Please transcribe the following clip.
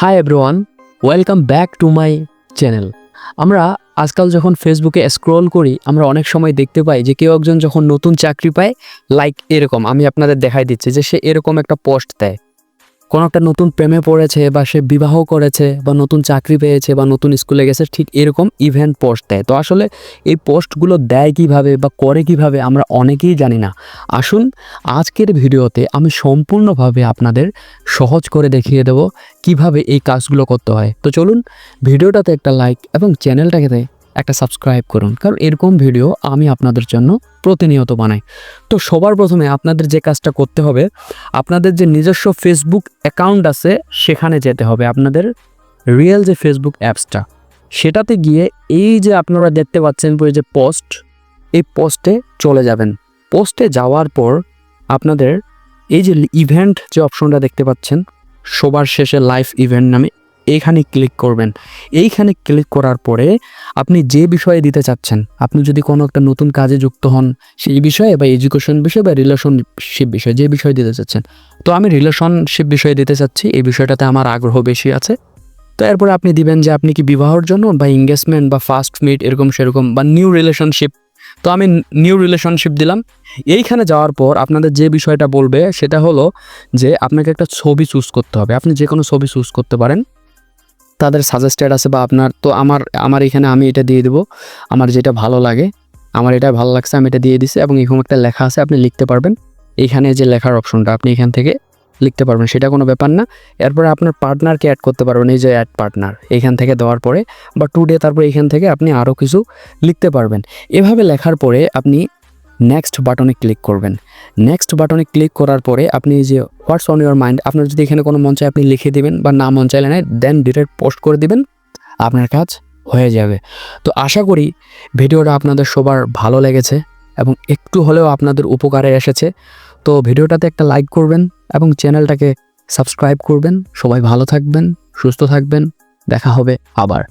Hi everyone welcome back to my channel আমরা আজকাল যখন ফেসবুকে স্ক্রল করি, আমরা অনেক সময় দেখতে পাই যে কেউ একজন যখন নতুন চাকরি পায় লাইক এরকম, আমি আপনাদের দেখাই দিচ্ছি যে সে এরকম একটা পোস্ট দেয়। কোনো একটা নতুন প্রেমে পড়েছে বা সে বিবাহ করেছে বা নতুন চাকরি পেয়েছে বা নতুন স্কুলে গেছে, ঠিক এরকম ইভেন্ট পোস্ট দেয়। তো আসলে এই পোস্টগুলো দেয় কীভাবে বা করে কীভাবে আমরা অনেকেই জানি না। আসুন, আজকের ভিডিওতে আমি সম্পূর্ণভাবে আপনাদের সহজ করে দেখিয়ে দেব কীভাবে এই কাজগুলো করতে হয়। তো চলুন, ভিডিওটাতে একটা লাইক এবং চ্যানেলটাকে একটা সাবস্ক্রাইব করুন। কারণ এরকম ভিডিও আমি আপনাদের জন্য প্রতিনিয়ত বানাই। তো সবার প্রথমে আপনাদের যে কাজটা করতে হবে, আপনাদের যে নিজস্ব ফেসবুক অ্যাকাউন্ট আছে, সেখানে যেতে হবে। আপনাদের রিয়েল যে ফেসবুক অ্যাপসটা সেটাতে গিয়ে এই যে আপনারা দেখতে পাচ্ছেন যে পোস্ট এই পোস্টে চলে যাবেন। পোস্টে যাওয়ার পর আপনাদের এই যে ইভেন্ট যে অপশনটা দেখতে পাচ্ছেন, সবার শেষে লাইভ ইভেন্ট নামে এইখানে ক্লিক করবেন। এইখানে ক্লিক করার পরে আপনি যে বিষয়ে দিতে চাচ্ছেন, আপনি যদি কোনো একটা নতুন কাজে যুক্ত হন সেই বিষয়ে বা এডুকেশন বিষয়ে বা রিলেশনশিপ বিষয়ে যে বিষয়ে দিতে চাচ্ছেন, তো আমি রিলেশনশিপ বিষয়ে দিতে চাচ্ছি, এই বিষয়টাতে আমার আগ্রহ বেশি আছে। তো এরপরে আপনি দিবেন যে আপনি কি বিবাহর জন্য বা এঙ্গেজমেন্ট বা ফার্স্ট মিট এরকম সেরকম বা নিউ রিলেশনশিপ তো আমি নিউ রিলেশনশিপ দিলাম। এইখানে যাওয়ার পর আপনাদের যে বিষয়টা বলবে সেটা হলো যে আপনাকে একটা ছবি চুজ করতে হবে। আপনি যে কোনো ছবি চুজ করতে পারেন। তাদের সাজেস্টেড আছে বা আপনার, তো আমার আমার এখানে আমি এটা দিয়ে দেবো। আমার যেটা ভালো লাগে, আমার এটা ভালো লাগছে, আমি এটা দিয়ে দিছি এবং এরকম একটা লেখা আছে, আপনি লিখতে পারবেন। এইখানে যে লেখার অপশনটা আপনি এখান থেকে লিখতে পারবেন, সেটা কোনো ব্যাপার না। এরপরে আপনার পার্টনারকে অ্যাড করতে পারবেন, এই যে অ্যাড পার্টনার এইখান থেকে দেওয়ার পরে বা টুডে তারপর এখান থেকে আপনি আরও কিছু লিখতে পারবেন। এভাবে লেখার পরে আপনি নেক্সট বাটনে ক্লিক করবেন। নেক্সট বাটনে ক্লিক করার পরে আপনি যে হোয়াটস অন ইউর মাইন্ড আপনার যদি এখানে কোনো চায় আপনি লিখে দিবেন বা না মন চাইলে দেন ডিরেক্ট পোস্ট করে দিবেন, আপনার কাজ হয়ে যাবে। তো আশা করি ভিডিওটা আপনাদের সবার ভালো লেগেছে এবং একটু হলেও আপনাদের উপকারে এসেছে। তো ভিডিওটাতে একটা লাইক করবেন এবং চ্যানেলটাকে সাবস্ক্রাইব করবেন। সবাই ভালো থাকবেন, সুস্থ থাকবেন। দেখা হবে আবার।